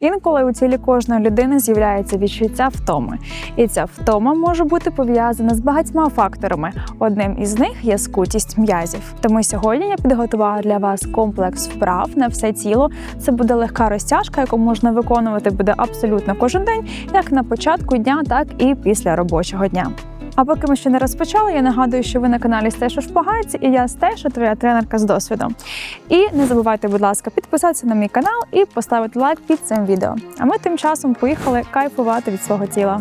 Інколи у тілі кожної людини з'являється відчуття втоми, і ця втома може бути пов'язана з багатьма факторами. Одним із них є скутість м'язів. Тому сьогодні я підготувала для вас комплекс вправ на все тіло. Це буде легка розтяжка, яку можна виконувати буде абсолютно кожен день, як на початку дня, так і після робочого дня. А поки ми ще не розпочали, я нагадую, що ви на каналі Стеша Шпагається, і я Стеша, твоя тренерка з досвідом. І не забувайте, будь ласка, підписатися на мій канал і поставити лайк під цим відео. А ми тим часом поїхали кайфувати від свого тіла.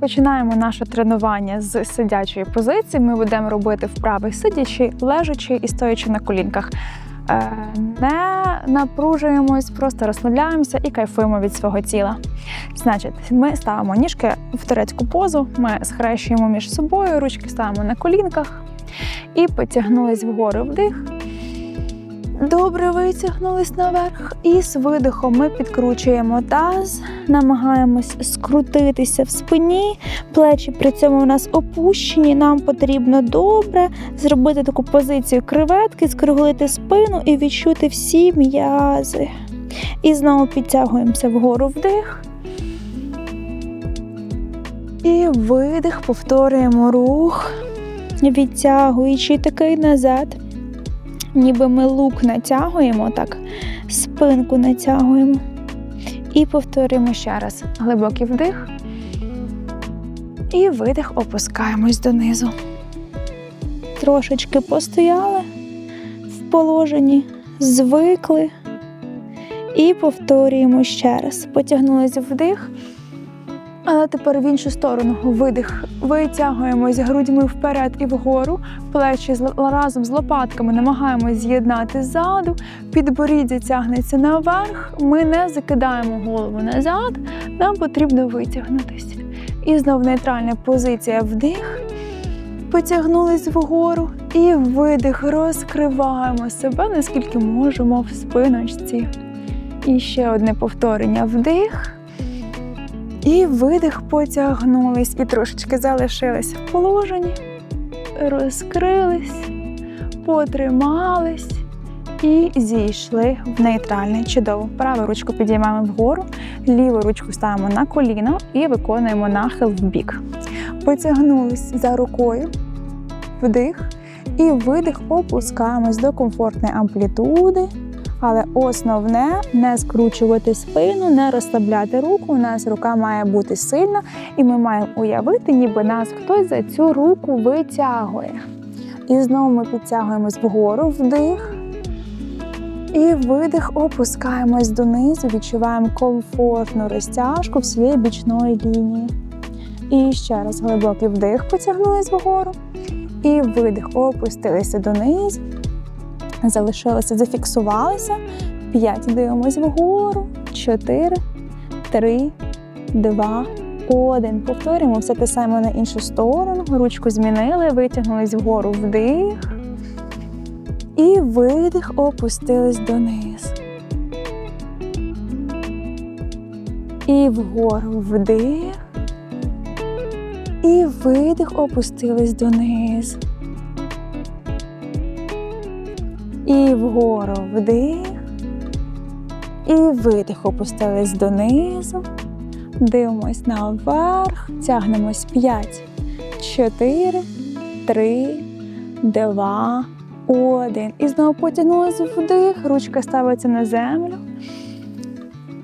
Починаємо наше тренування з сидячої позиції. Ми будемо робити вправи сидячи, лежачи і стоячи на колінках. Е, Не напружуємось, просто розслабляємося і кайфуємо від свого тіла. Значить, ми ставимо ніжки в турецьку позу, ми схрещуємо між собою, ручки ставимо на колінках і потягнулись вгору вдих. Добре витягнулись наверх. І з видихом ми підкручуємо таз, намагаємось скрутитися в спині, плечі при цьому у нас опущені. Нам потрібно добре зробити таку позицію креветки, скруглити спину і відчути всі м'язи. І знову підтягуємося вгору вдих. І видих, повторюємо рух, відтягуючи такий назад ніби ми лук натягуємо, так, спинку натягуємо. І повторюємо ще раз. Глибокий вдих. І видих, опускаємось донизу. Трошечки постояли в положенні, звикли. І повторюємо ще раз. Потягнулися вдих. Але тепер в іншу сторону видих. Витягуємось грудьми вперед і вгору, плечі разом з лопатками намагаємось з'єднати ззаду, підборіддя тягнеться наверх. Ми не закидаємо голову назад, нам потрібно витягнутися. І знов нейтральна позиція вдих. Потягнулись вгору і видих. Розкриваємо себе, наскільки можемо в спиночці. І ще одне повторення вдих. І видих потягнулись, і трошечки залишились в положенні, розкрились, потримались і зійшли в нейтральне. Чудово. Праву ручку підіймаємо вгору, ліву ручку ставимо на коліно і виконуємо нахил в бік. Потягнулись за рукою, вдих і видих, опускаємось до комфортної амплітуди. Але основне не скручувати спину, не розслабляти руку. У нас рука має бути сильна, і ми маємо уявити, ніби нас хтось за цю руку витягує. І знову ми підтягуємось вгору, вдих. І видих, опускаємось донизу, відчуваємо комфортну розтяжку всієї бічної лінії. І ще раз глибокий вдих, потягнулись вгору. І видих, опустилися донизу залишилося, зафіксувалися. П'ять. Дивимось вгору. Чотири, три, два, один. Повторюємо все те саме на іншу сторону. Ручку змінили, витягнулись вгору вдих. І видих, опустились дониз. І вгору вдих. І видих, опустились донизу. І вгору вдих. І видих опустились донизу. Дивимось наверх. Тягнемось 5, 4, 3, 2, 1. І знову потягнулись вдих. Ручка ставиться на землю.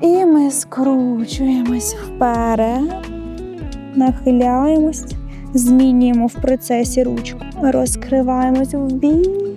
І ми скручуємось вперед. Нахиляємось. Змінюємо в процесі ручку. Розкриваємось в бік.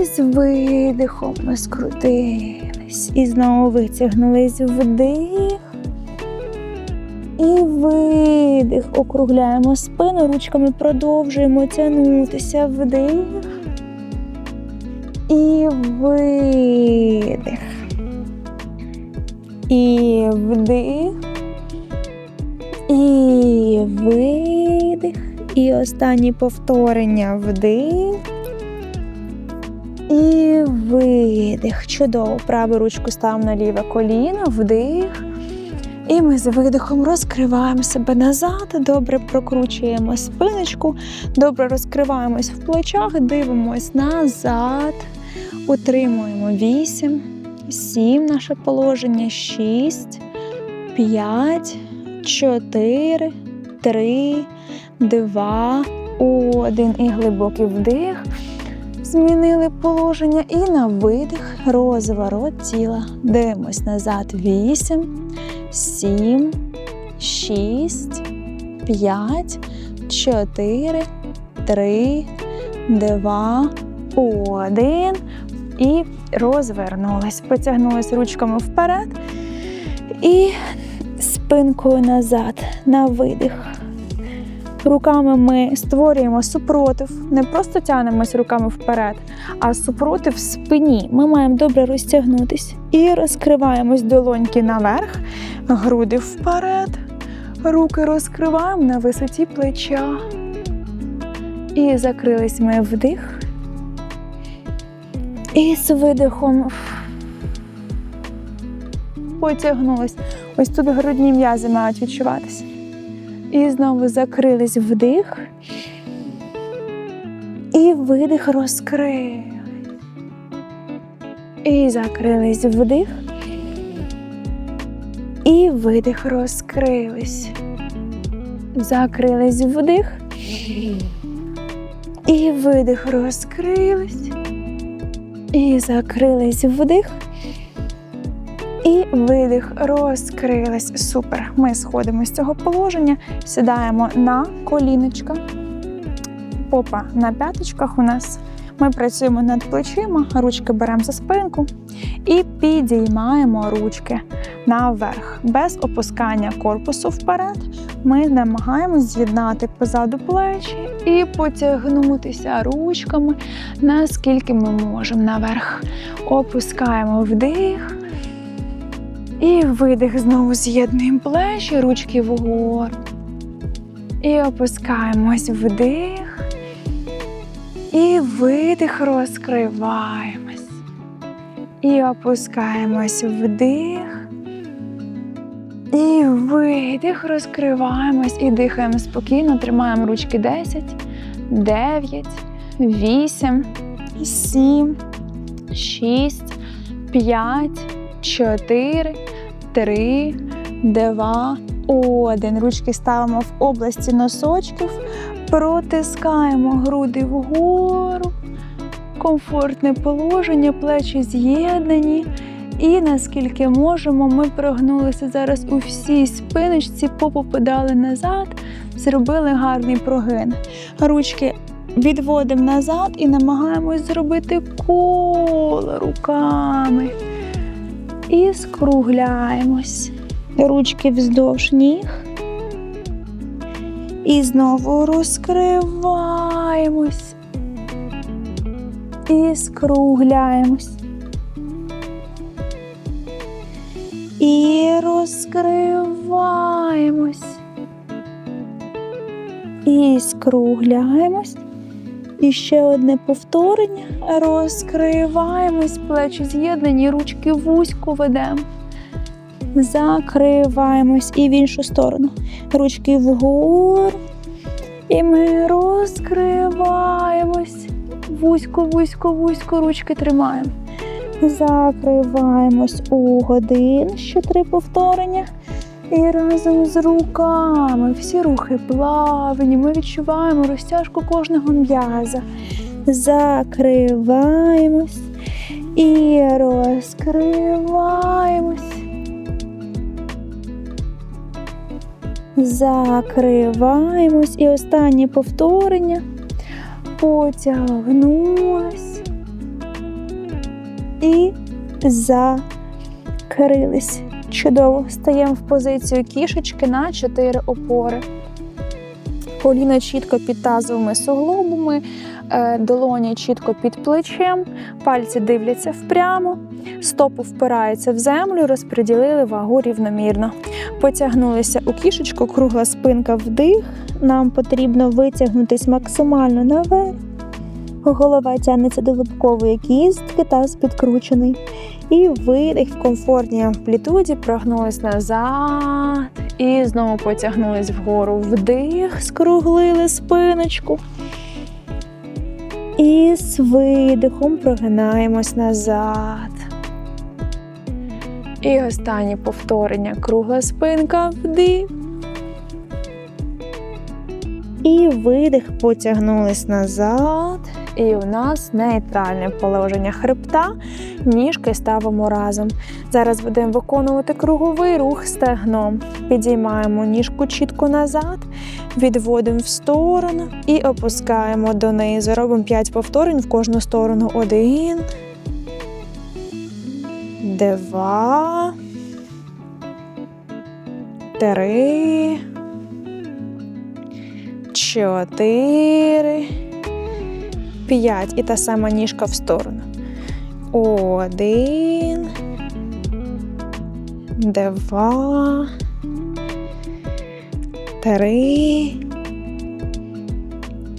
І з видихом ми скрутились. І знову витягнулись вдих. І видих. Округляємо спину, ручками продовжуємо тягнутися вдих. І видих. І вдих. І видих. І останні повторення вдих. І видих. Чудово. Праву ручку ставимо на ліве коліно, вдих. І ми з видихом розкриваємо себе назад, добре прокручуємо спиночку, добре розкриваємось в плечах, дивимось назад, утримуємо 8, 7 наше положення, 6, 5, 4, 3, 2, 1. І глибокий вдих. Змінили положення і на видих розворот тіла. Дивимось назад. 8, 7, 6, 5, 4, 3, 2, 1. І розвернулись. Потягнулись ручками вперед і спинкою назад на видих. Руками ми створюємо супротив, не просто тягнемось руками вперед, а супротив спині. Ми маємо добре розтягнутись і розкриваємось долоньки наверх, груди вперед, руки розкриваємо на висоті плеча. І закрились ми вдих. І з видихом потягнулись. Ось тут грудні м'язи мають відчуватися. І знову закрились вдих. І видих розкрили. І закрились вдих. І видих розкрились. Закрились вдих. І видих розкрились. І закрились вдих. І розкрились. Супер. Ми сходимо з цього положення, сідаємо на коліночка, попа на п'яточках у нас. Ми працюємо над плечима, ручки беремо за спинку і підіймаємо ручки наверх. Без опускання корпусу вперед. Ми намагаємося з'єднати позаду плечі і потягнутися ручками, наскільки ми можемо наверх. Опускаємо вдих. І видих знову з'єднуємо плечі, ручки вгору. І опускаємось вдих. І видих, розкриваємось. І опускаємось вдих. І видих, розкриваємось і дихаємо спокійно, тримаємо ручки 10, 9, 8, 7, 6, 5, 4, 3, 2, 1. Ручки ставимо в області носочків, протискаємо груди вгору, комфортне положення, плечі з'єднані. І наскільки можемо, ми прогнулися зараз у всій спиночці, попу подали назад, зробили гарний прогин. Ручки відводимо назад і намагаємось зробити коло руками. І скругляємось. Ручки вздовж ніг. І знову розкриваємось. І скругляємось. І розкриваємось. І скругляємось. І ще одне повторення. Розкриваємось, плечі з'єднані, ручки вузько ведемо. Закриваємось і в іншу сторону. Ручки вгору. І ми розкриваємось. Вузько, вузько, вузько ручки тримаємо. Закриваємось у годин, ще три повторення. І разом з руками всі рухи плавні. Ми відчуваємо розтяжку кожного м'яза. Закриваємось і розкриваємось. Закриваємось. І останнє повторення. Потягнулись і закрились. Чудово. Стаємо в позицію кішечки на 4 опори. Коліна чітко під тазовими суглобами, е, долоні чітко під плечем, пальці дивляться впрямо, стопу впираються в землю, розподілили вагу рівномірно. Потягнулися у кішечку, кругла спинка вдих. Нам потрібно витягнутись максимально наверх. Голова тягнеться до лобкової кістки, таз підкручений. І видих в комфортній амплітуді, прогнулись назад. І знову потягнулись вгору. Вдих, скруглили спиночку. І з видихом прогинаємось назад. І останнє повторення. Кругла спинка, вдих. І видих, потягнулись назад. І у нас нейтральне положення хребта. Ніжки ставимо разом. Зараз будемо виконувати круговий рух стегном. Підіймаємо ніжку чітко назад, відводимо в сторону і опускаємо донизу. Робимо 5 повторень в кожну сторону. Один. Два. Три. Чотири. П'ять. І та сама ніжка в сторону. Один. Два. Три.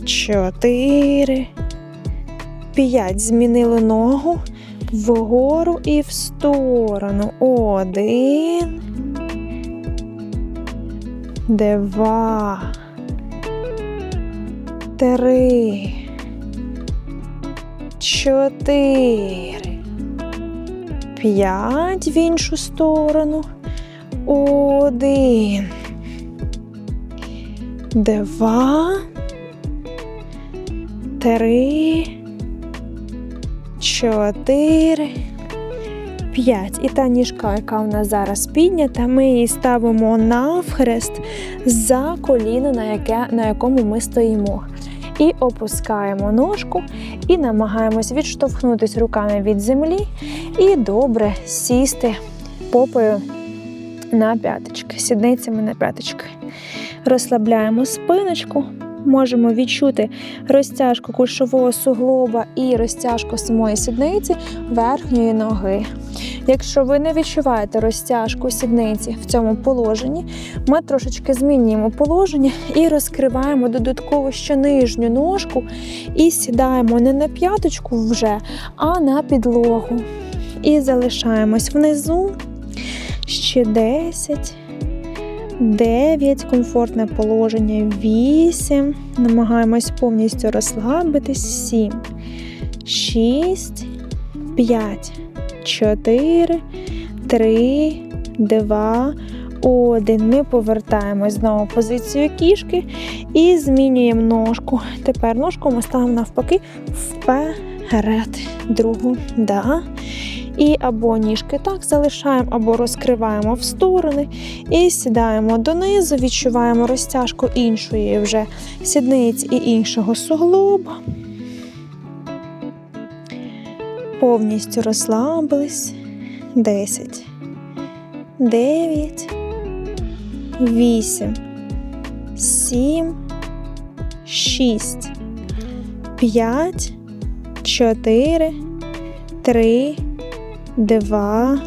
Чотири. П'ять. Змінили ногу вгору і в сторону. Один. Два. Три. Чотири. П'ять в іншу сторону. Один. Два. Три. Чотири. П'ять. І та ніжка, яка в нас зараз піднята, ми її ставимо навхрест за коліно, на, яке, на якому ми стоїмо. І опускаємо ножку і намагаємось відштовхнутися руками від землі і добре сісти попою на п'яточки, сідницями на п'яточки. Розслабляємо спиночку, можемо відчути розтяжку кульшового суглоба і розтяжку самої сідниці верхньої ноги. Якщо ви не відчуваєте розтяжку сідниці в цьому положенні, ми трошечки змінюємо положення і розкриваємо додатково ще нижню ножку і сідаємо не на п'яточку вже, а на підлогу. І залишаємось внизу. Ще 10, 9, комфортне положення, 8. Намагаємось повністю розслабитись. 7, 6, 5, 4, 3, 2, 1. Ми повертаємось знову в позицію кішки і змінюємо ножку. Тепер ножку ми ставимо навпаки вперед. Другу. Да. І або ніжки так залишаємо, або розкриваємо в сторони. І сідаємо донизу, відчуваємо розтяжку іншої вже сідниць і іншого суглоба. Повністю розслабились. 10, 9, 8, 7, 6, 5, 4, 3, Два,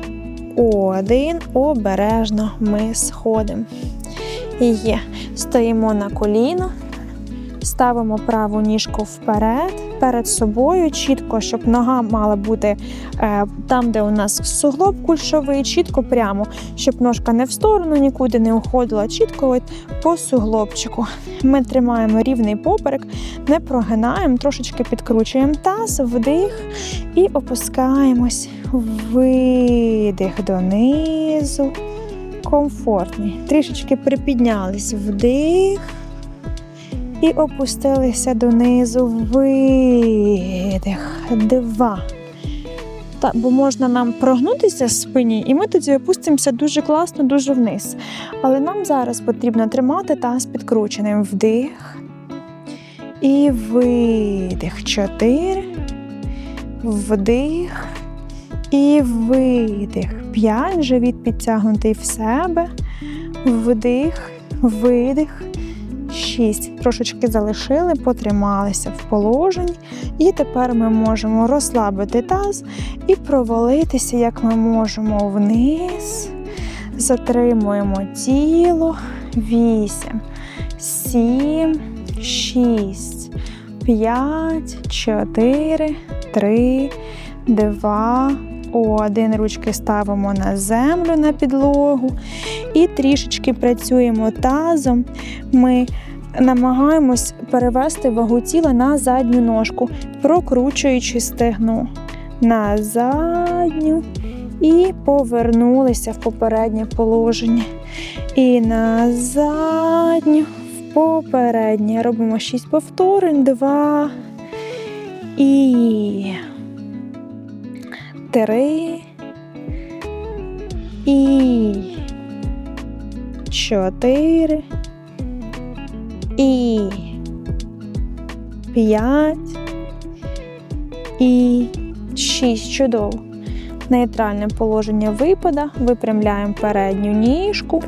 один. Обережно ми сходимо. І є. Стоїмо на коліно, ставимо праву ніжку вперед, перед собою, чітко, щоб нога мала бути е, там, де у нас суглоб кульшовий, чітко прямо, щоб ножка не в сторону, нікуди не уходила, чітко от по суглобчику. Ми тримаємо рівний поперек, не прогинаємо, трошечки підкручуємо таз, вдих і опускаємось. Видих донизу. Комфортний. Трішечки припіднялись вдих і опустилися донизу. Видих. Два. Та, бо можна нам прогнутися в спині, і ми тоді опустимося дуже класно, дуже вниз. Але нам зараз потрібно тримати таз підкрученим. Вдих. І видих. Чотири. Вдих. І видих. П'ять. Живіт підтягнутий в себе. Вдих, видих. Шість. Трошечки залишили, потрималися в положенні. І тепер ми можемо розслабити таз і провалитися, як ми можемо вниз. Затримуємо тіло. Вісім, сім, шість, 5, 4, 3, 2, 1. Ручки ставимо на землю на підлогу і трішечки працюємо тазом. Ми намагаємось перевести вагу тіла на задню ножку, прокручуючи стегно на задню і повернулися в попереднє положення. І на задню, в попереднє. Робимо 6 повторень, 2 і 3 і 4 і 5 і 6. Чудово. Нейтральне положення випада, випрямляємо передню ніжку.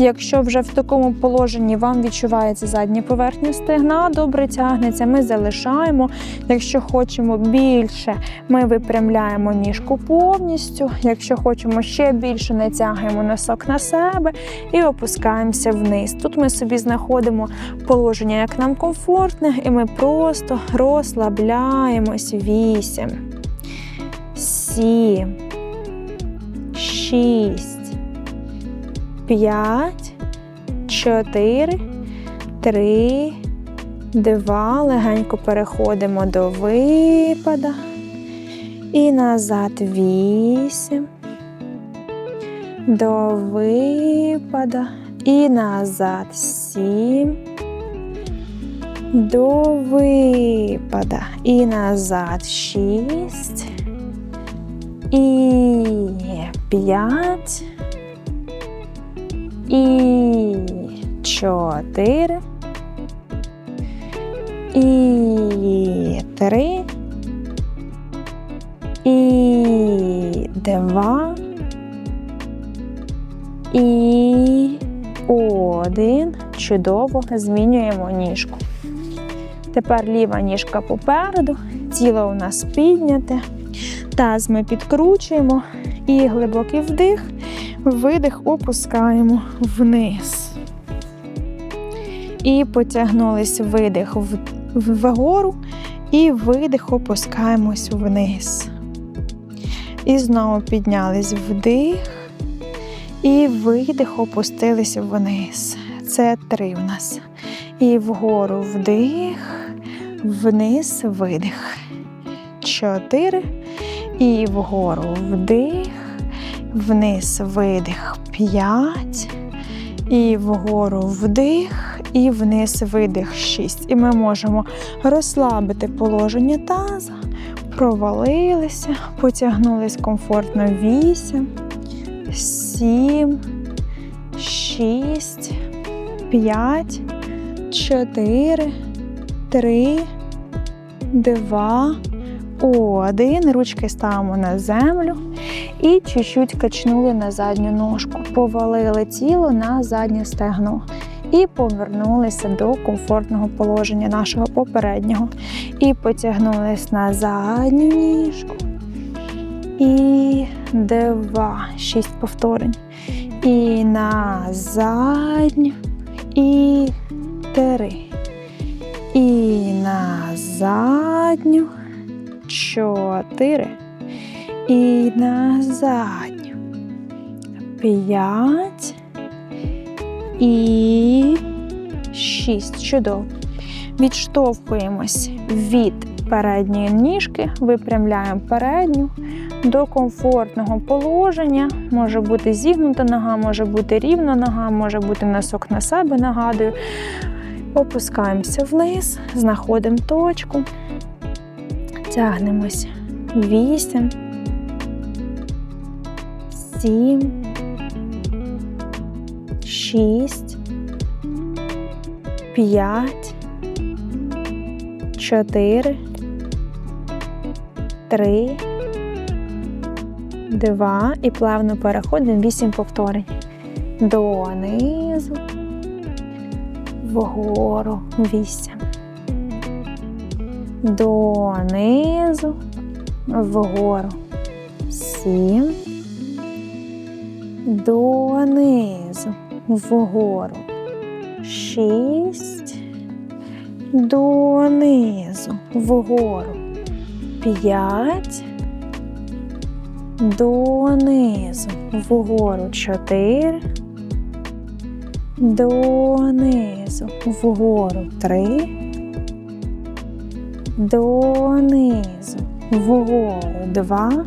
Якщо вже в такому положенні вам відчувається задня поверхня стегна, добре тягнеться, ми залишаємо. Якщо хочемо більше, ми випрямляємо ніжку повністю. Якщо хочемо ще більше, натягуємо носок на себе і опускаємося вниз. Тут ми собі знаходимо положення, як нам комфортне, і ми просто розслабляємось. Вісім, сім, шість. 5, 4, 3, 2. Легенько переходимо до випада. І назад 8. До випада. І назад 7. До випада. І назад 6. І 5 і чотири. І три. І два. І один. Чудово змінюємо ніжку. Тепер ліва ніжка попереду, тіло у нас підняте. Таз ми підкручуємо і глибокий вдих, видих опускаємо вниз. І потягнулись видих в- в- вгору, і видих опускаємось вниз. І знову піднялись вдих, і видих опустились вниз. Це три у нас. І вгору вдих, вниз видих. Чотири. І вгору вдих, вниз видих. П'ять. І вгору вдих, і вниз видих 6. І ми можемо розслабити положення таза, провалилися, потягнулись комфортно 8, 7, 6, 5, 4, 3, 2, 1. Ручки ставимо на землю і чуть-чуть качнули на задню ножку. Повалили тіло на заднє стегно. І повернулися до комфортного положення нашого попереднього. І потягнулись на задню ніжку. І два. Шість повторень. І на задню. І три. І на задню. Чотири. І на задню. П'ять. І шість. Чудово. Відштовхуємось від передньої ніжки, випрямляємо передню до комфортного положення. Може бути зігнута нога, може бути рівна нога, може бути носок на себе, нагадую. Опускаємося вниз, знаходимо точку, тягнемось. Вісім, сім, шість, п'ять, чотири, три, два. І плавно переходимо. Вісім повторень. Донизу, вгору. Вісім. Донизу, вгору сім. Донизу, вгору шість. донизу, вгору. П'ять. Донизу, вгору. Чотири. Донизу, вгору. Три. Донизу, вгору. Два.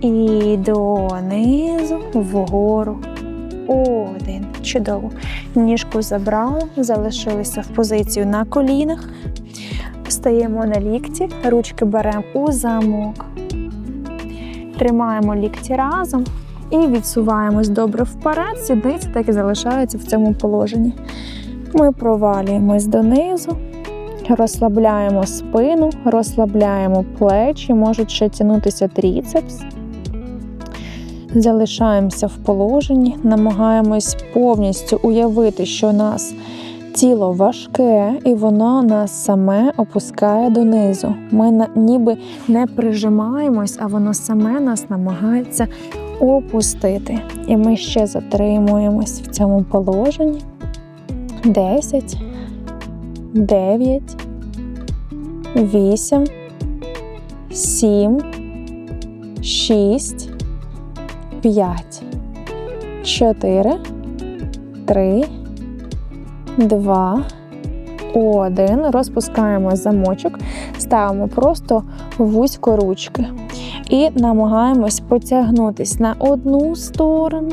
І донизу, вгору. Один. Чудово. Ніжку забрали, залишилися в позицію на колінах. Стаємо на лікті, ручки беремо у замок. Тримаємо лікті разом і відсуваємось добре вперед. Сідниці так і залишаються в цьому положенні. Ми провалюємось донизу, розслабляємо спину, розслабляємо плечі, можуть ще тягнутися тріцепс. Залишаємося в положенні, намагаємось повністю уявити, що нас тіло важке, і воно нас саме опускає донизу. Ми ніби не прижимаємось, а воно саме нас намагається опустити. І ми ще затримуємось в цьому положенні. 10, 9, 8, 7, 6, 5, 4, 3, 2, 1. Розпускаємо замочок, ставимо просто вузько ручки і намагаємось потягнутись на одну сторону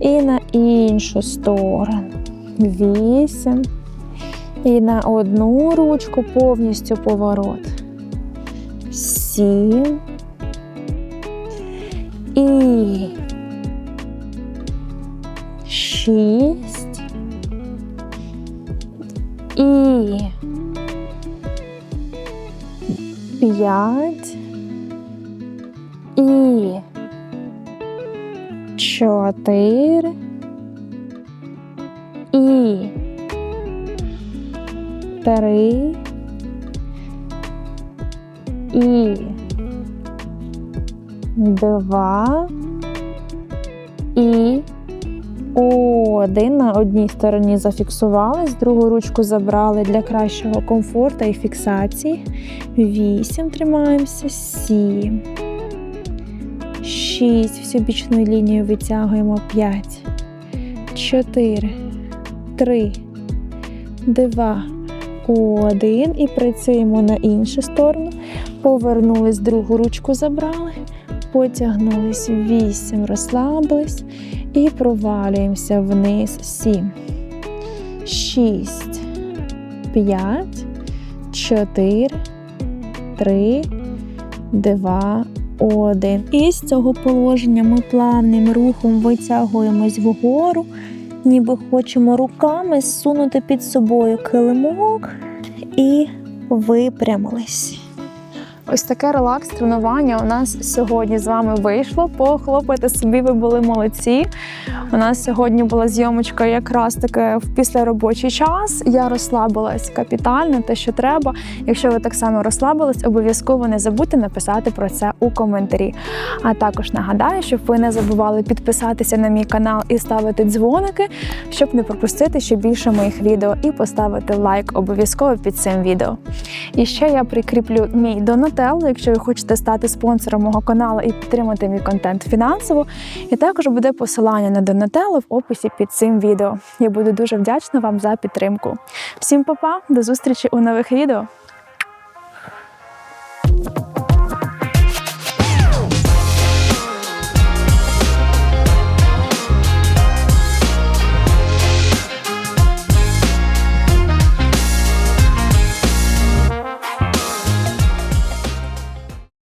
і на іншу сторону. 8. І на одну ручку повністю поворот. 7. І шість. І п'ять. І чотири. Три. І два і один на одній стороні зафіксувались, другу ручку забрали для кращого комфорту і фіксації. Вісім тримаємося, сім. Шість. Всю бічну лінію витягуємо. П'ять. Чотири. Три. Два. Один. І працюємо на іншу сторону. Повернулись, другу ручку забрали. Потягнулись вісім, розслабились і провалюємося вниз. Сім, шість, п'ять, чотири, три, два, один. І з цього положення ми плавним рухом витягуємось вгору, ніби хочемо руками сунути під собою килимок і випрямились. Ось таке релакс тренування у нас сьогодні з вами вийшло. Похлопайте собі, ви були молодці. У нас сьогодні була зйомочка якраз таки в післяробочий час. Я розслабилась капітально, те, що треба. Якщо ви так само розслабились, обов'язково не забудьте написати про це у коментарі. А також нагадаю, щоб ви не забували підписатися на мій канал і ставити дзвоники, щоб не пропустити ще більше моїх відео, і поставити лайк обов'язково під цим відео. І ще я прикріплю мій Донателло, якщо ви хочете стати спонсором мого каналу і підтримати мій контент фінансово. І також буде посилання на Донателло в описі під цим відео. Я буду дуже вдячна вам за підтримку. Всім па-па, до зустрічі у нових відео!